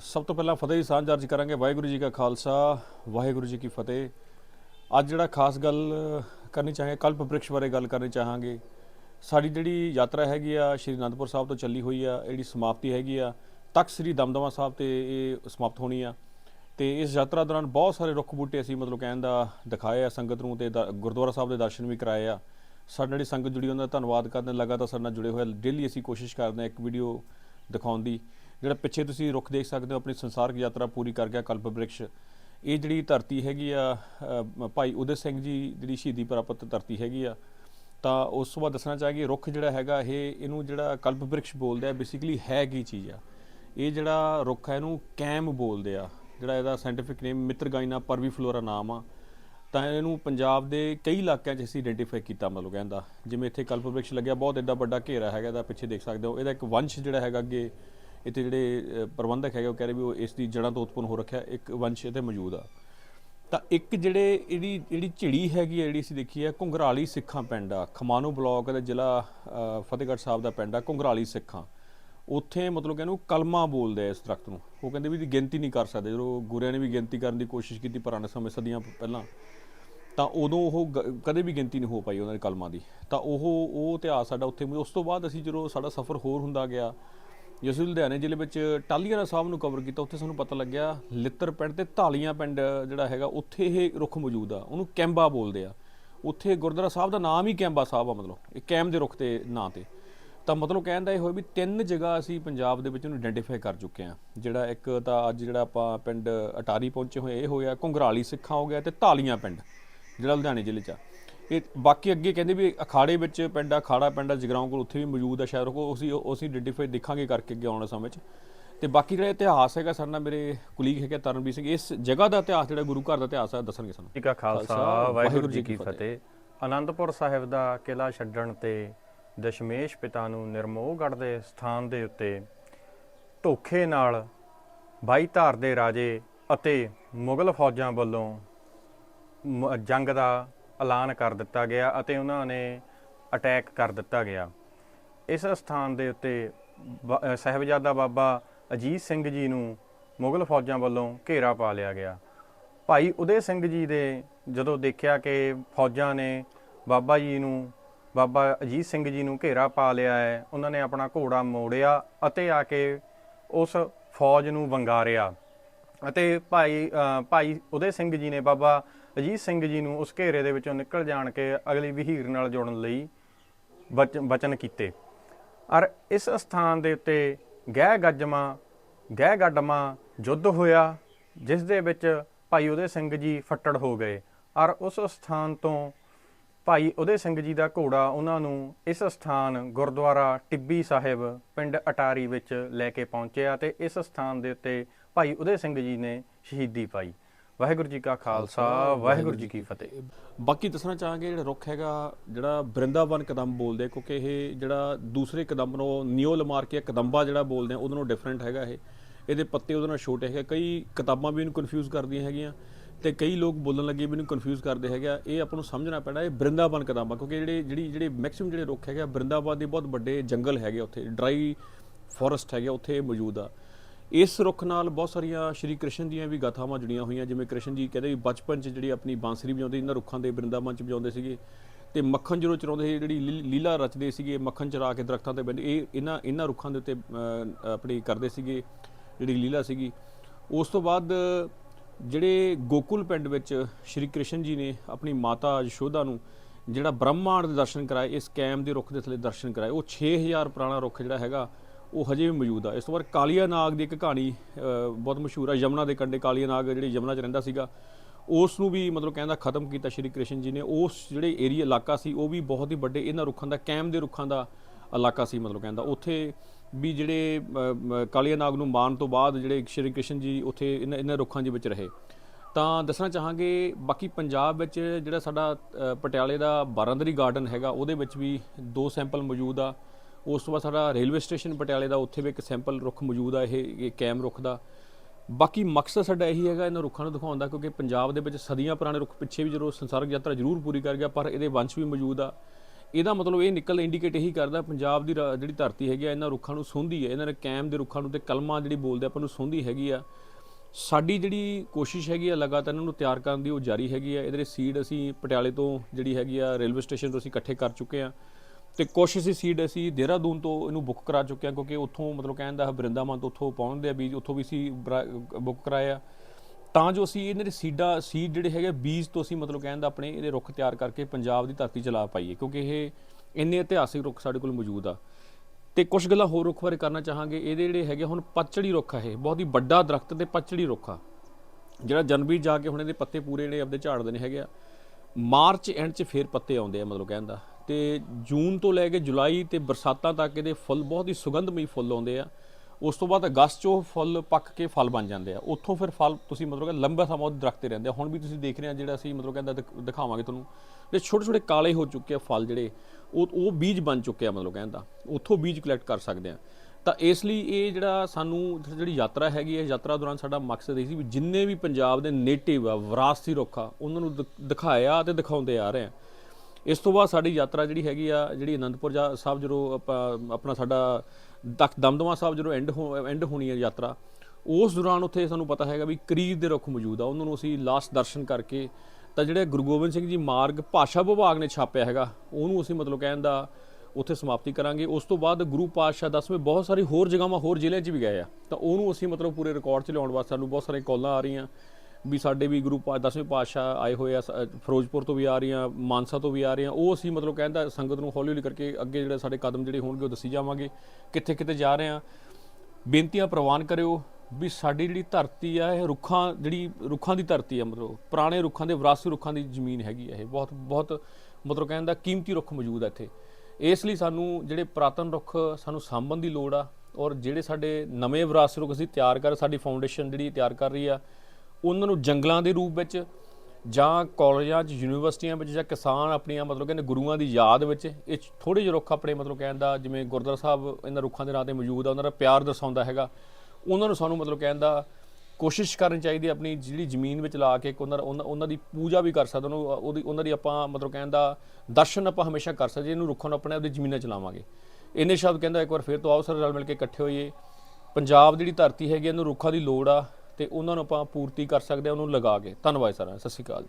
ਸਭ ਤੋਂ ਪਹਿਲਾਂ ਫਤਿਹ ਦੀ ਸਾਂਝ ਦਰਜ ਕਰਾਂਗੇ ਵਾਹਿਗੁਰੂ ਜੀ ਕਾ ਖਾਲਸਾ, ਵਾਹਿਗੁਰੂ ਜੀ ਕੀ ਫਤਿਹ। ਅੱਜ ਜਿਹੜਾ ਖਾਸ ਗੱਲ ਕਰਨੀ ਚਾਹਾਂਗੇ, ਕਲਪ ਬ੍ਰਿਕਸ਼ ਬਾਰੇ ਗੱਲ ਕਰਨੀ ਚਾਹਾਂਗੇ। ਸਾਡੀ ਜਿਹੜੀ ਯਾਤਰਾ ਹੈਗੀ ਆ, ਸ਼੍ਰੀ ਅਨੰਦਪੁਰ ਸਾਹਿਬ ਤੋਂ ਚੱਲੀ ਹੋਈ ਆ ਜਿਹੜੀ ਸਮਾਪਤੀ ਹੈਗੀ ਆ, ਤਖਤ ਸ੍ਰੀ ਦਮਦਮਾ ਸਾਹਿਬ ਤੇ ਇਹ ਸਮਾਪਤ ਹੋਣੀ ਆ। ਤੇ ਇਸ ਯਾਤਰਾ ਦੌਰਾਨ ਬਹੁਤ ਸਾਰੇ ਰੁੱਖ ਬੂਟੇ ਅਸੀਂ ਮਤਲਬ ਕਹਿਣ ਦਾ ਦਿਖਾਏ ਆ, ਸੰਗਤ ਨੂੰ ਤੇ ਦ- ਗੁਰਦੁਆਰਾ ਸਾਹਿਬ ਦੇ ਦਰਸ਼ਨ ਵੀ ਕਰਾਏ ਆ। ਸਾਡੇ ਜਿਹੜੀ ਸੰਗਤ ਜੁੜੀ ਉਹਨਾਂ ਦਾ ਧੰਨਵਾਦ ਕਰਦੇ ਲਗਾਤਾਰ ਸਾਡੇ ਨਾਲ ਜੁੜੇ ਹੋਏ ਡੇਲੀ ਅਸੀਂ ਕੋਸ਼ਿਸ਼ ਕਰਦੇ ਹਾਂ ਇੱਕ ਵੀਡੀਓ ਦਿਖਾਉਣ ਦੀ। ਜਿਹੜਾ ਪਿੱਛੇ ਤੁਸੀਂ ਰੁੱਖ ਦੇਖ ਸਕਦੇ ਹੋ, ਆਪਣੀ ਸੰਸਾਰਕ ਯਾਤਰਾ ਪੂਰੀ ਕਰ ਗਿਆ ਕਲਪ ਬ੍ਰਿਕਸ਼। ਇਹ ਜਿਹੜੀ ਧਰਤੀ ਹੈਗੀ ਆ ਭਾਈ ਉਦੈ ਸਿੰਘ ਜੀ ਜਿਹੜੀ ਸ਼ਹੀਦੀ ਪ੍ਰਾਪਤ ਧਰਤੀ ਹੈਗੀ ਆ, ਤਾਂ ਉਸ ਤੋਂ ਬਾਅਦ ਦੱਸਣਾ ਚਾਹਾਂਗੇ ਰੁੱਖ ਜਿਹੜਾ ਹੈਗਾ, ਇਹ, ਇਹਨੂੰ ਜਿਹੜਾ ਕਲਪ ਬ੍ਰਿਕਸ਼ ਬੋਲਦੇ ਆ ਬੇਸਿਕਲੀ ਹੈ ਕੀ ਚੀਜ਼ ਆ। ਇਹ ਜਿਹੜਾ ਰੁੱਖ ਹੈ ਇਹਨੂੰ ਕੈਮ ਬੋਲਦੇ ਆ, ਜਿਹੜਾ ਇਹਦਾ ਸਾਇੰਟੀਫਿਕ ਨੇਮ ਮਿੱਤਰਗਾਈਨਾ ਪਰਵੀਫਲੋਰਾ ਨਾਮ ਆ। ਤਾਂ ਇਹਨੂੰ ਪੰਜਾਬ ਦੇ ਕਈ ਇਲਾਕਿਆਂ 'ਚ ਅਸੀਂ ਆਇਡੈਂਟੀਫਾਈ ਕੀਤਾ ਮਤਲਬ ਕਹਿੰਦਾ, ਜਿਵੇਂ ਇੱਥੇ ਕਲਪ ਬ੍ਰਿਕਸ਼ ਲੱਗਿਆ, ਬਹੁਤ ਐਡਾ ਵੱਡਾ ਘੇਰਾ ਹੈਗਾ, ਇਹਦਾ ਪਿੱਛੇ ਦੇਖ ਸਕਦੇ ਹੋ। ਇਹਦਾ ਇੱਕ ਵੰਸ਼ ਜਿਹੜਾ ਹੈਗਾ ਅੱਗੇ ਇੱਥੇ ਜਿਹੜੇ ਪ੍ਰਬੰਧਕ ਹੈਗੇ, ਉਹ ਕਹਿ ਰਹੇ ਵੀ ਉਹ ਇਸ ਦੀ ਜੜ੍ਹਾਂ ਤੋਂ ਉਤਪੰਨ ਹੋ ਰੱਖਿਆ, ਇੱਕ ਵੰਸ਼ ਇੱਥੇ ਮੌਜੂਦ ਆ। ਤਾਂ ਇੱਕ ਜਿਹੜੇ ਇਹਦੀ, ਜਿਹੜੀ ਝਿੜੀ ਹੈਗੀ ਆ, ਜਿਹੜੀ ਅਸੀਂ ਦੇਖੀ ਹੈ ਘੁੰਗਰਾਲੀ ਸਿੱਖਾਂ ਪਿੰਡ ਆ। ਖਮਾਨੋ ਬਲਾਕ ਦਾ ਜ਼ਿਲ੍ਹਾ ਫਤਿਹਗੜ੍ਹ ਸਾਹਿਬ ਦਾ ਪਿੰਡ ਆ, ਘੁੰਗਰਾਲੀ ਸਿੱਖਾਂ। ਉੱਥੇ ਮਤਲਬ ਕਹਿੰਦੇ ਇਹਨੂੰ ਕਲਮਾ ਬੋਲਦੇ ਆ ਇਸ ਦਰਖਤ ਨੂੰ। ਉਹ ਕਹਿੰਦੇ ਵੀ ਇਹਦੀ ਗਿਣਤੀ ਨਹੀਂ ਕਰ ਸਕਦੇ। ਜਦੋਂ ਗੁਰਿਆਂ ਨੇ ਵੀ ਗਿਣਤੀ ਕਰਨ ਦੀ ਕੋਸ਼ਿਸ਼ ਕੀਤੀ, ਪੁਰਾਣੇ ਸਮੇਂ ਸਦੀਆਂ ਪਹਿਲਾਂ, ਤਾਂ ਉਦੋਂ ਉਹ ਗ- ਕਦੇ ਵੀ ਗਿਣਤੀ ਨਹੀਂ ਹੋ ਪਾਈ ਉਹਨਾਂ ਦੇ ਕਲਮਾਂ ਦੀ। ਤਾਂ ਉਹ ਉਹ ਇਤਿਹਾਸ ਸਾਡਾ ਉੱਥੇ ਉਸ ਤੋਂ ਬਾਅਦ ਅਸੀਂ ਜਦੋਂ ਸਾਡਾ ਸਫ਼ਰ ਹੋਰ ਹੁੰਦਾ ਗਿਆ ਜਿਸ ਲੁਧਿਆਣੇ ਜ਼ਿਲ੍ਹੇ ਵਿੱਚ ਟਾਲੀਆਣਾ ਸਾਹਿਬ ਨੂੰ ਕਵਰ ਕੀਤਾ, ਉੱਥੇ ਸਾਨੂੰ ਪਤਾ ਲੱਗਿਆ, ਲਿੱਤਰ ਪਿੰਡ ਤੇ ਢਾਲੀਆਂ ਪਿੰਡ ਜਿਹੜਾ ਹੈਗਾ, ਉੱਥੇ ਇਹ ਰੁੱਖ ਮੌਜੂਦ ਆ। ਉਹਨੂੰ ਕੈਂਬਾ ਬੋਲਦੇ ਆ। ਉੱਥੇ ਗੁਰਦੁਆਰਾ ਸਾਹਿਬ ਦਾ ਨਾਮ ਹੀ ਕੈਂਬਾ ਸਾਹਿਬ ਆ, ਮਤਲਬ, ਇਹ ਕੈਮ ਦੇ ਰੁੱਖ ਦੇ ਨਾਂ ਤੇ। ਤਾਂ ਮਤਲਬ ਕਹਿਣ ਦਾ ਇਹ ਹੋਇਆ ਵੀ ਤਿੰਨ ਜਗ੍ਹਾ ਅਸੀਂ ਪੰਜਾਬ ਦੇ ਵਿੱਚ ਉਹਨੂੰ ਆਇਡੈਂਟੀਫਾਈ ਕਰ ਚੁੱਕੇ ਹਾਂ। ਜਿਹੜਾ ਇੱਕ ਤਾਂ ਅੱਜ ਜਿਹੜਾ ਆਪਾਂ ਪਿੰਡ ਅਟਾਰੀ ਪਹੁੰਚੇ ਹੋਏ, ਇਹ ਹੋਇਆ, ਘੁੰਗਰਾਲੀ ਸਿੱਖਾਂ ਹੋ ਗਿਆ ਤੇ ਢਾਲੀਆਂ ਪਿੰਡ, ਜਿਹੜਾ ਲੁਧਿਆਣੇ ਜ਼ਿਲ੍ਹੇ 'ਚ ਆ। ਇਹ ਬਾਕੀ ਅੱਗੇ ਕਹਿੰਦੇ ਵੀ ਅਖਾੜੇ ਵਿੱਚ ਪਿੰਡ ਆ ਖਾੜਾ ਪਿੰਡ ਜਗਰਾਉਂ ਕੋਲ ਉੱਥੇ ਵੀ ਮੌਜੂਦ ਆ ਸ਼ਾਇਦ ਉਹ ਅਸੀਂ ਉਹ ਅਸੀਂ ਆਇਡੈਂਟੀਫਾਈ ਦੇਖਾਂਗੇ ਕਰਕੇ ਅੱਗੇ ਆਉਣ ਸਮੇਂ 'ਚ। ਤੇ ਬਾਕੀ ਜਿਹੜਾ ਇਤਿਹਾਸ ਹੈਗਾ ਸਾਡੇ ਨਾਲ ਮੇਰੇ ਕੁਲੀਗ ਹੈਗੇ ਤਰਨਵੀਰ ਸਿੰਘ ਇਸ ਜਗ੍ਹਾ ਦਾ ਇਤਿਹਾਸ ਜਿਹੜਾ ਗੁਰੂ ਘਰ ਦਾ ਇਤਿਹਾਸ ਹੈ ਦੱਸਣਗੇ ਸਾਨੂੰ। ਜੀ ਕਾ ਖਾਲਸਾ ਵਾਹਿਗੁਰੂ ਜੀ ਕੀ ਫਤਿਹ। ਆਨੰਦਪੁਰ ਸਾਹਿਬ ਦਾ ਕਿਲਾ ਛੱਡਣ ਤੇ ਦਸ਼ਮੇਸ਼ ਪਿਤਾ ਨੂੰ ਨਿਰਮੋਹਗੜ੍ਹ ਦੇ ਸਥਾਨ ਦੇ ਉੱਤੇ ਧੋਖੇ ਨਾਲ ਬਾਈ ਧਾਰ ਦੇ ਰਾਜੇ ਅਤੇ ਮੁਗਲ ਫੌਜਾਂ ਵੱਲੋਂ ਜੰਗ ਦਾ ਐਲਾਨ ਕਰ ਦਿੱਤਾ ਗਿਆ ਅਤੇ ਉਹਨਾਂ ਨੇ ਅਟੈਕ ਕਰ ਦਿੱਤਾ ਗਿਆ। ਇਸ ਸਥਾਨ ਦੇ ਉੱਤੇ ਬ- ਸਾਹਿਬਜ਼ਾਦਾ ਬਾਬਾ ਅਜੀਤ ਸਿੰਘ ਜੀ ਨੂੰ ਮੁਗਲ ਫੌਜਾਂ ਵੱਲੋਂ ਘੇਰਾ ਪਾ ਲਿਆ ਗਿਆ। ਭਾਈ ਉਦੇ ਸਿੰਘ ਜੀ ਦੇ ਜਦੋਂ ਦੇਖਿਆ ਕਿ ਫੌਜਾਂ ਨੇ ਬਾਬਾ ਜੀ ਨੂੰ, ਬਾਬਾ ਅਜੀਤ ਸਿੰਘ ਜੀ ਨੂੰ ਘੇਰਾ ਪਾ ਲਿਆ ਹੈ, ਉਹਨਾਂ ਨੇ ਆਪਣਾ ਘੋੜਾ ਮੋੜਿਆ ਅਤੇ ਆ ਕੇ ਉਸ ਫੌਜ ਨੂੰ ਵੰਗਾਰਿਆ। ਅਤੇ ਭਾਈ ਭਾਈ ਉਦੇ ਸਿੰਘ ਜੀ ਨੇ ਬਾਬਾ ਅਜੀਤ ਸਿੰਘ ਜੀ ਨੂੰ ਉਸ ਘੇਰੇ ਦੇ ਵਿੱਚੋਂ ਨਿਕਲ ਜਾਣ ਕੇ ਅਗਲੀ ਵਹੀਰ ਨਾਲ ਜੁੜਨ ਲਈ ਬਚ- ਬਚਨ ਕੀਤੇ। ਔਰ ਇਸ ਸਥਾਨ ਦੇ ਉੱਤੇ ਗਹਿ ਗੱਜਮਾ, ਗਹਿ ਗੱਡਮਾ ਯੁੱਧ ਹੋਇਆ, ਜਿਸ ਦੇ ਵਿੱਚ ਭਾਈ ਉਦੇ ਸਿੰਘ ਜੀ ਫੱਟੜ ਹੋ ਗਏ। ਔਰ ਉਸ ਸਥਾਨ ਤੋਂ ਭਾਈ ਉਦੇ ਸਿੰਘ ਜੀ ਦਾ ਘੋੜਾ ਉਹਨਾਂ ਨੂੰ ਇਸ ਸਥਾਨ ਗੁਰਦੁਆਰਾ ਟਿੱਬੀ ਸਾਹਿਬ ਪਿੰਡ ਅਟਾਰੀ ਵਿੱਚ ਲੈ ਕੇ ਪਹੁੰਚਿਆ ਤੇ ਇਸ ਸਥਾਨ ਦੇ ਉੱਤੇ ਭਾਈ ਉਦੇ ਸਿੰਘ ਜੀ ਨੇ ਸ਼ਹੀਦੀ ਪਾਈ। ਵਾਹਿਗੁਰੂ ਜੀ ਕਾ ਖਾਲਸਾ ਵਾਹਿਗੁਰੂ ਜੀ ਕੀ ਫਤਿਹ। ਬਾਕੀ ਦੱਸਣਾ ਚਾਹਾਂਗੇ ਜਿਹੜਾ ਰੁੱਖ ਹੈਗਾ ਜਿਹੜਾ ਬ੍ਰਿੰਦਾਵਨ ਕਦਮ ਬੋਲਦੇ ਕਿਉਂਕਿ ਇਹ ਜਿਹੜਾ ਦੂਸਰੇ ਕਦਮ ਨੂੰ ਨਿਓ ਲਮਾਰਕੀਆ ਕਦੰਬਾ ਜਿਹੜਾ ਬੋਲਦੇ ਆ ਉਹਦੇ ਨਾਲੋਂ ਡਿਫਰੈਂਟ ਹੈਗਾ ਇਹ। ਇਹਦੇ ਪੱਤੇ ਉਹਦੇ ਨਾਲ ਛੋਟੇ ਹੈਗੇ ਕਈ ਕਿਤਾਬਾਂ ਵੀ ਇਹਨੂੰ ਕਨਫਿਊਜ਼ ਕਰਦੀਆਂ ਹੈਗੀਆਂ ਤੇ ਕਈ ਲੋਕ ਬੋਲਣ ਲੱਗੇ ਵੀ ਇਹਨੂੰ ਕਨਫਿਊਜ਼ ਕਰਦੇ ਹੈਗੇ ਆ। ਇਹ ਆਪਾਂ ਨੂੰ ਸਮਝਣਾ ਪੈਣਾ ਇਹ ਬ੍ਰਿੰਦਾਵਨ ਕਦੰਬਾ ਕਿਉਂਕਿ ਜਿਹੜੇ ਜਿਹੜੀ ਜਿਹੜੇ ਮੈਕਸਿਮਮ ਜਿਹੜੇ ਰੁੱਖ ਹੈਗੇ ਆ, ਬ੍ਰਿੰਦਾਵਨ ਦੇ ਬਹੁਤ ਵੱਡੇ ਜੰਗਲ ਹੈਗੇ ਉੱਥੇ ਡਰਾਈ ਫੋਰੈਸਟ ਹੈਗੇ ਉੱਥੇ ਮੌਜੂਦ ਆ। ਇਸ ਰੁੱਖ ਨਾਲ ਬਹੁਤ ਸਾਰੀਆਂ ਸ਼੍ਰੀ ਕ੍ਰਿਸ਼ਨ ਦੀਆਂ ਵੀ ਗਾਥਾਵਾਂ ਜੁੜੀਆਂ ਹੋਈਆਂ, ਜਿਵੇਂ ਕ੍ਰਿਸ਼ਨ ਜੀ ਕਹਿੰਦੇ ਵੀ ਬਚਪਨ 'ਚ ਜਿਹੜੀ ਆਪਣੀ ਬਾਂਸਰੀ ਵਜਾਉਂਦੇ ਇਹਨਾਂ ਰੁੱਖਾਂ ਦੇ ਬ੍ਰਿੰਦਾਵਨ 'ਚ ਵਜਾਉਂਦੇ ਸੀਗੇ ਤੇ ਮੱਖਣ ਜਦੋਂ ਚਰਾਉਂਦੇ ਸੀ, ਜਿਹੜੀ ਲੀ- ਲੀਲਾ ਰਚਦੇ ਸੀਗੇ, ਮੱਖਣ ਚਰਾ ਕੇ ਦਰਖਤਾਂ ਤੇ ਬੈਠੇ ਇਹ ਇਹਨਾਂ ਇਹਨਾਂ ਰੁੱਖਾਂ ਦੇ ਉੱਤੇ ਆਪਣੀ ਕਰਦੇ ਸੀਗੇ, ਜਿਹੜੀ ਲੀਲਾ ਸੀਗੀ। ਉਸ ਤੋਂ ਬਾਅਦ ਜਿਹੜੇ ਗੋਕੁਲ ਪਿੰਡ ਵਿੱਚ ਸ਼੍ਰੀ ਕ੍ਰਿਸ਼ਨ ਜੀ ਨੇ ਆਪਣੀ ਮਾਤਾ ਯਸ਼ੋਦਾ ਨੂੰ ਜਿਹੜਾ ਬ੍ਰਹਮਾਂਡ ਦੇ ਦਰਸ਼ਨ ਕਰਾਏ, ਇਸ ਕੈਮ ਦੇ ਰੁੱਖ ਦੇ ਥੱਲੇ ਦਰਸ਼ਨ ਕਰਾਏ, ਉਹ 6000 ਪੁਰਾਣਾ ਰੁੱਖ ਜਿਹੜਾ ਹੈਗਾ ਉਹ ਹਜੇ ਵੀ ਮੌਜੂਦ ਆ। ਇਸ ਤੋਂ ਬਾਅਦ ਕਾਲੀਆ ਨਾਗ ਦੀ ਇੱਕ ਕਹਾਣੀ ਬਹੁਤ ਮਸ਼ਹੂਰ ਆ। ਯਮਨਾ ਦੇ ਕੰਢੇ ਕਾਲੀਆ ਨਾਗ ਜਿਹੜੀ ਯਮਨਾ 'ਚ ਰਹਿੰਦਾ ਸੀਗਾ, ਉਸ ਨੂੰ ਵੀ ਮਤਲਬ ਕਹਿੰਦਾ ਖਤਮ ਕੀਤਾ ਸ਼੍ਰੀ ਕ੍ਰਿਸ਼ਨ ਜੀ ਨੇ। ਉਸ ਜਿਹੜੇ ਏਰੀਆ ਇਲਾਕਾ ਸੀ, ਉਹ ਵੀ ਬਹੁਤ ਹੀ ਵੱਡੇ ਇਹਨਾਂ ਰੁੱਖਾਂ ਦਾ, ਕੈਮ ਦੇ ਰੁੱਖਾਂ ਦਾ ਇਲਾਕਾ ਸੀ ਮਤਲਬ ਕਹਿੰਦਾ। ਉੱਥੇ ਵੀ ਜਿਹੜੇ ਕਾਲੀਆ ਨਾਗ ਨੂੰ ਮਾਰਨ ਤੋਂ ਬਾਅਦ ਜਿਹੜੇ ਸ਼੍ਰੀ ਕ੍ਰਿਸ਼ਨ ਜੀ ਉੱਥੇ ਇਹਨਾਂ ਇਹਨਾਂ ਰੁੱਖਾਂ ਦੇ ਵਿੱਚ ਰਹੇ। ਤਾਂ ਦੱਸਣਾ ਚਾਹਾਂਗੇ, ਬਾਕੀ ਪੰਜਾਬ ਵਿੱਚ ਜਿਹੜਾ ਸਾਡਾ ਪਟਿਆਲੇ ਦਾ ਬਾਰਾਂਦਰੀ ਗਾਰਡਨ ਹੈਗਾ, ਉਹਦੇ ਵਿੱਚ ਵੀ ਦੋ ਸੈਂਪਲ ਮੌਜੂਦ ਆ। ਉਸ ਤੋਂ ਬਾਅਦ ਸਾਡਾ ਰੇਲਵੇ ਸਟੇਸ਼ਨ ਪਟਿਆਲੇ ਦਾ, ਉੱਥੇ ਵੀ ਇੱਕ ਸੈਂਪਲ ਰੁੱਖ ਮੌਜੂਦ ਆ, ਇਹ ਕੈਮ ਰੁੱਖ ਦਾ। ਬਾਕੀ ਮਕਸਦ ਸਾਡਾ ਇਹੀ ਹੈਗਾ ਇਹਨਾਂ ਰੁੱਖਾਂ ਨੂੰ ਦਿਖਾਉਣ ਦਾ, ਕਿਉਂਕਿ ਪੰਜਾਬ ਦੇ ਵਿੱਚ ਸਦੀਆਂ ਪੁਰਾਣੇ ਰੁੱਖ ਪਿੱਛੇ ਵੀ ਜਦੋਂ ਸੰਸਾਰਕ ਯਾਤਰਾ ਜ਼ਰੂਰ ਪੂਰੀ ਕਰ ਗਿਆ, ਪਰ ਇਹਦੇ ਵੰਸ਼ ਵੀ ਮੌਜੂਦ ਆ। ਇਹਦਾ ਮਤਲਬ ਇਹ ਨਿਕਲ ਇੰਡੀਕੇਟ ਇਹੀ ਕਰਦਾ, ਪੰਜਾਬ ਦੀ ਰਾ- ਜਿਹੜੀ ਧਰਤੀ ਹੈਗੀ ਆ, ਇਹਨਾਂ ਰੁੱਖਾਂ ਨੂੰ ਸੁੰਦੀ ਹੈ ਇਹਨਾਂ ਨੇ ਕੈਮ ਦੇ ਰੁੱਖਾਂ ਨੂੰ ਤੇ ਕਲਮਾਂ ਜਿਹੜੀ ਬੋਲਦੇ ਆਪਾਂ ਨੂੰ ਸੁੰਦੀ ਹੈਗੀ ਆ। ਸਾਡੀ ਜਿਹੜੀ ਕੋਸ਼ਿਸ਼ ਹੈਗੀ ਆ ਲਗਾਤਾਰ ਇਹਨਾਂ ਨੂੰ ਤਿਆਰ ਕਰਨ ਦੀ, ਉਹ ਜਾਰੀ ਹੈਗੀ ਆ। ਇਹਦੇ ਸੀਡ ਅਸੀਂ ਪਟਿਆਲੇ ਤੋਂ ਜਿਹੜੀ ਹੈਗੀ ਆ, ਰੇਲਵੇ ਸਟੇਸ਼ਨ ਤੋਂ ਅਸੀਂ ਇਕੱਠੇ ਕਰ ਚੁੱਕੇ ਆ। ਤੇ ਕੁਛ ਅਸੀਂ ਸੀਡ ਅਸੀਂ ਦੇਹਰਾਦੂਨ ਤੋਂ ਇਹਨੂੰ ਬੁੱਕ ਕਰਾ ਚੁੱਕੇ ਹਾਂ, ਕਿਉਂਕਿ ਉੱਥੋਂ ਮਤਲਬ ਕਹਿੰਦਾ ਬਰਿੰਦਾਵਨ ਤੋਂ ਉੱਥੋਂ ਪਹੁੰਚਦੇ ਆ, ਬੀਜ ਉੱਥੋਂ ਵੀ ਅਸੀਂ ਬੁੱਕ ਕਰਾਏ ਆ ਤਾਂ ਜੋ ਅਸੀਂ ਇਹਨਾਂ ਦੇ ਸੀਡਾ ਸੀਡ ਜਿਹੜੇ ਹੈਗੇ ਬੀਜ ਤੋਂ ਅਸੀਂ ਮਤਲਬ ਕਹਿਣ ਦਾ ਆਪਣੇ ਇਹਦੇ ਰੁੱਖ ਤਿਆਰ ਕਰਕੇ ਪੰਜਾਬ ਦੀ ਧਰਤੀ 'ਚ ਲਾ ਪਾਈਏ, ਕਿਉਂਕਿ ਇਹ ਇੰਨੇ ਇਤਿਹਾਸਿਕ ਰੁੱਖ ਸਾਡੇ ਕੋਲ ਮੌਜੂਦ ਆ। ਤੇ ਕੁਝ ਗੱਲਾਂ ਹੋਰ ਰੁੱਖ ਬਾਰੇ ਕਰਨਾ ਚਾਹਾਂਗੇ। ਇਹਦੇ ਜਿਹੜੇ ਹੈਗੇ ਹੁਣ ਪੱਚੜੀ ਰੁੱਖ ਆ ਇਹ, ਬਹੁਤ ਹੀ ਵੱਡਾ ਦਰਖਤ ਤੇ ਪੱਚੜੀ ਰੁੱਖ ਆ। ਜਿਹੜਾ ਜਨਵਰੀ ਜਾ ਕੇ ਹੁਣ ਇਹਦੇ ਪੱਤੇ ਪੂਰੇ ਜਿਹੜੇ ਆਪਦੇ ਝਾੜਦੇ ਨੇ ਹੈਗੇ ਆ, ਮਾਰਚ ਐਂਡ 'ਚ ਫੇਰ ਪੱਤੇ ਆਉਂਦੇ ਆ ਮਤਲਬ ਕਹਿੰਦਾ ਤੇ ਜੂਨ ਤੋਂ ਲੈ ਕੇ ਜੁਲਾਈ ਤੇ ਬਰਸਾਤਾਂ ਤੱਕ ਇਹਦੇ ਫੁੱਲ ਬਹੁਤ ਹੀ ਸੁਗੰਧਮਈ ਫੁੱਲ ਆਉਂਦੇ ਆ। ਉਸ ਤੋਂ ਬਾਅਦ ਅਗਸਤ 'ਚ ਉਹ ਫੁੱਲ ਪੱਕ ਕੇ ਫਲ ਬਣ ਜਾਂਦੇ ਆ। ਉੱਥੋਂ ਫਿਰ ਫਲ ਤੁਸੀਂ ਮਤਲਬ ਕਿ ਲੰਬਾ ਸਮਾਂ ਉਹ ਦਰਖਤ ਤੇ ਰਹਿੰਦੇ ਆ। ਹੁਣ ਵੀ ਤੁਸੀਂ ਦੇਖ ਰਹੇ ਆ ਜਿਹੜਾ ਅਸੀਂ ਮਤਲਬ ਕਹਿੰਦਾ ਦਿਖ- ਦਿਖਾਵਾਂਗੇ ਤੁਹਾਨੂੰ। ਜਿਹੜੇ ਛੋਟੇ ਛੋਟੇ ਕਾਲੇ ਹੋ ਚੁੱਕੇ ਆ ਫਲ ਜਿਹੜੇ, ਉਹ ਉਹ ਬੀਜ ਬਣ ਚੁੱਕੇ ਆ ਮਤਲਬ ਕਹਿੰਦਾ। ਉੱਥੋਂ ਬੀਜ ਕਲੈਕਟ ਕਰ ਸਕਦੇ ਆ। ਤਾਂ ਇਸ ਲਈ ਇਹ ਜਿਹੜਾ ਸਾਨੂੰ ਜਿਹੜੀ ਯਾਤਰਾ ਹੈਗੀ ਹੈ ਯਾਤਰਾ ਦੌਰਾਨ ਸਾਡਾ ਮਕਸਦ ਇਹ ਸੀ ਵੀ ਜਿੰਨੇ ਵੀ ਪੰਜਾਬ ਦੇ ਨੇਟਿਵ ਆ, ਵਿਰਾਸਤੀ ਰੁੱਖ ਆ, ਉਹਨਾਂ ਨੂੰ ਦਿਖ- ਦਿਖਾਇਆ ਤੇ ਦਿਖਾਉਂਦੇ ਆ ਰਹੇ ਆ। ਇਸ ਤੋਂ ਬਾਅਦ ਸਾਡੀ ਯਾਤਰਾ ਜਿਹੜੀ ਹੈਗੀ ਆ, ਜਿਹੜੀ ਅਨੰਦਪੁਰ ਜਾ- ਸਾਹਿਬ ਜਦੋਂ ਆਪਾਂ, ਆਪਣਾ ਸਾਡਾ ਤੱਕ ਦਮਦਮਾ ਸਾਹਿਬ ਜਦੋਂ ਐਂਡ ਐਂਡ ਹੋਣੀ ਹੈ ਯਾਤਰਾ, ਉਸ ਦੌਰਾਨ ਉੱਥੇ ਸਾਨੂੰ ਪਤਾ ਹੈਗਾ ਵੀ ਕਰੀਬ ਦੇ ਰੁੱਖ ਮੌਜੂਦ ਆ। ਉਹਨਾਂ ਨੂੰ ਅਸੀਂ ਲਾਸਟ ਦਰਸ਼ਨ ਕਰਕੇ ਤਾਂ ਜਿਹੜੇ ਗੁਰੂ ਗੋਬਿੰਦ ਸਿੰਘ ਜੀ ਮਾਰਗ ਭਾਸ਼ਾ ਵਿਭਾਗ ਨੇ ਛਾਪਿਆ ਹੈਗਾ, ਉਹਨੂੰ ਅਸੀਂ ਮਤਲਬ ਕਹਿਣ ਦਾ ਉੱਥੇ ਸਮਾਪਤੀ ਕਰਾਂਗੇ। ਉਸ ਤੋਂ ਬਾਅਦ ਗੁਰੂ ਪਾਤਸ਼ਾਹ ਦਸਵੇਂ ਬਹੁਤ ਸਾਰੀ ਹੋਰ ਜਗ੍ਹਾਵਾਂ ਹੋਰ ਜ਼ਿਲ੍ਹਿਆਂ 'ਚ ਵੀ ਗਏ ਆ। ਤਾਂ ਉਹਨੂੰ ਅਸੀਂ ਮਤਲਬ ਪੂਰੇ ਰਿਕਾਰਡ 'ਚ ਲਿਆਉਣ ਵਾਸਤੇ ਸਾਨੂੰ ਬਹੁਤ ਸਾਰੇ ਕਾਲਾਂ ਆ ਰਹੀਆਂ। ਵੀ ਸਾਡੇ ਵੀ ਗੁਰੂ ਪਾ, ਦਸਵੇਂ ਪਾਤਸ਼ਾਹ ਆਏ ਹੋਏ ਆ, ਸ- ਫਿਰੋਜ਼ਪੁਰ ਤੋਂ ਵੀ ਆ ਰਹੀਆਂ, ਮਾਨਸਾ ਤੋਂ ਵੀ ਆ ਰਹੀਆਂ, ਉਹ ਅਸੀਂ ਮਤਲਬ ਕਹਿੰਦਾ ਸੰਗਤ ਨੂੰ ਹੌਲੀ ਹੌਲੀ ਕਰਕੇ ਅੱਗੇ ਜਿਹੜੇ ਸਾਡੇ ਕਦਮ ਜਿਹੜੇ ਹੋਣਗੇ ਉਹ ਦੱਸੀ ਜਾਵਾਂਗੇ ਕਿੱਥੇ ਕਿੱਥੇ ਜਾ ਰਹੇ ਆ ਬੇਨਤੀਆਂ ਪ੍ਰਵਾਨ ਕਰਿਓ ਵੀ ਸਾਡੀ ਜਿਹੜੀ ਧਰਤੀ ਆ, ਇਹ ਰੁੱਖਾਂ ਜਿਹੜੀ ਰੁੱਖਾਂ ਦੀ ਧਰਤੀ ਆ ਮਤਲਬ, ਪੁਰਾਣੇ ਰੁੱਖਾਂ ਦੇ ਵਿਰਾਸਤੀ ਰੁੱਖਾਂ ਦੀ ਜ਼ਮੀਨ ਹੈਗੀ ਆ ਇਹ, ਬਹੁਤ ਬਹੁਤ ਮਤਲਬ ਕਹਿੰਦਾ ਕੀਮਤੀ ਰੁੱਖ ਮੌਜੂਦ ਆ ਇੱਥੇ। ਇਸ ਲਈ ਸਾਨੂੰ ਜਿਹੜੇ ਪੁਰਾਤਨ ਰੁੱਖ, ਸਾਨੂੰ ਸਾਂਭਣ ਦੀ ਲੋੜ ਆ ਔਰ ਜਿਹੜੇ ਸਾਡੇ ਨਵੇਂ ਵਿਰਾਸਤ ਰੁੱਖ ਅਸੀਂ ਤਿਆਰ ਕਰ, ਸਾਡੀ ਫਾਊਂਡੇਸ਼ਨ ਜਿਹੜੀ ਤਿਆਰ ਕਰ ਰਹੀ ਆ ਉਹਨਾਂ ਨੂੰ ਜੰਗਲਾਂ ਦੇ ਰੂਪ ਵਿੱਚ ਜਾਂ ਕਾਲਜਾਂ 'ਚ, ਯੂਨੀਵਰਸਿਟੀਆਂ ਵਿੱਚ ਜਾਂ ਕਿਸਾਨ ਆਪਣੀਆਂ ਮਤਲਬ ਕਹਿੰਦੇ ਗੁਰੂਆਂ ਦੀ ਯਾਦ ਵਿੱਚ ਇਹ ਥੋੜੇ ਜਿਹੇ ਰੁੱਖ ਆਪਣੇ ਮਤਲਬ ਕਹਿੰਦਾ ਜਿਵੇਂ ਗੁਰਦੁਆਰਾ ਸਾਹਿਬ ਇਹਨਾਂ ਰੁੱਖਾਂ ਦੇ ਨਾਂ ਤੇ ਮੌਜੂਦ ਆ, ਉਹਨਾਂ ਦਾ ਪਿਆਰ ਦਰਸਾਉਂਦਾ ਹੈਗਾ। ਉਹਨਾਂ ਨੂੰ ਸਾਨੂੰ ਮਤਲਬ ਕਹਿੰਦਾ ਕੋਸ਼ਿਸ਼ ਕਰਨੀ ਚਾਹੀਦੀ ਆਪਣੀ ਜਿਹੜੀ ਜ਼ਮੀਨ ਵਿੱਚ ਲਾ ਕੇ ਉਹਨਾਂ ਉਹਨਾਂ- ਉਹਨਾਂ ਦੀ ਪੂਜਾ ਵੀ ਕਰ ਸਕਦੇ, ਉਹਨੂੰ, ਉਹਦੀ, ਉਹਨਾਂ ਦੀ ਆਪਾਂ ਮਤਲਬ ਕਹਿੰਦਾ ਦਰਸ਼ਨ ਆਪਾਂ ਹਮੇਸ਼ਾ ਕਰ ਸਕਦੇ ਇਹਨੂੰ ਰੁੱਖਾਂ ਨੂੰ ਆਪਣੇ ਆਪਦੀ ਜ਼ਮੀਨਾਂ ਚ ਲਾਵਾਂਗੇ। ਇੰਨੇ ਸ਼ਬਦ ਕਹਿੰਦਾ ਇੱਕ ਵਾਰ ਫਿਰ ਤੋਂ ਆਓ ਸਾਰੇ ਰਲ ਮਿਲ ਕੇ ਇਕੱਠੇ ਹੋਈਏ। ਪੰਜਾਬ ਦੀ ਜਿਹੜੀ ਧਰਤੀ ਹੈਗੀ ਇਹਨੂੰ ਰੁੱਖਾਂ ਦੀ ਲੋੜ ਆ ਤੇ ਉਹਨਾਂ ਨੂੰ ਆਪਾਂ ਪੂਰਤੀ ਕਰ ਸਕਦੇ ਆ ਉਹਨੂੰ ਲਗਾ ਕੇ। ਧੰਨਵਾਦ ਸਰ ਸਤਿ ਸ਼੍ਰੀ ਅਕਾਲ ਜੀ।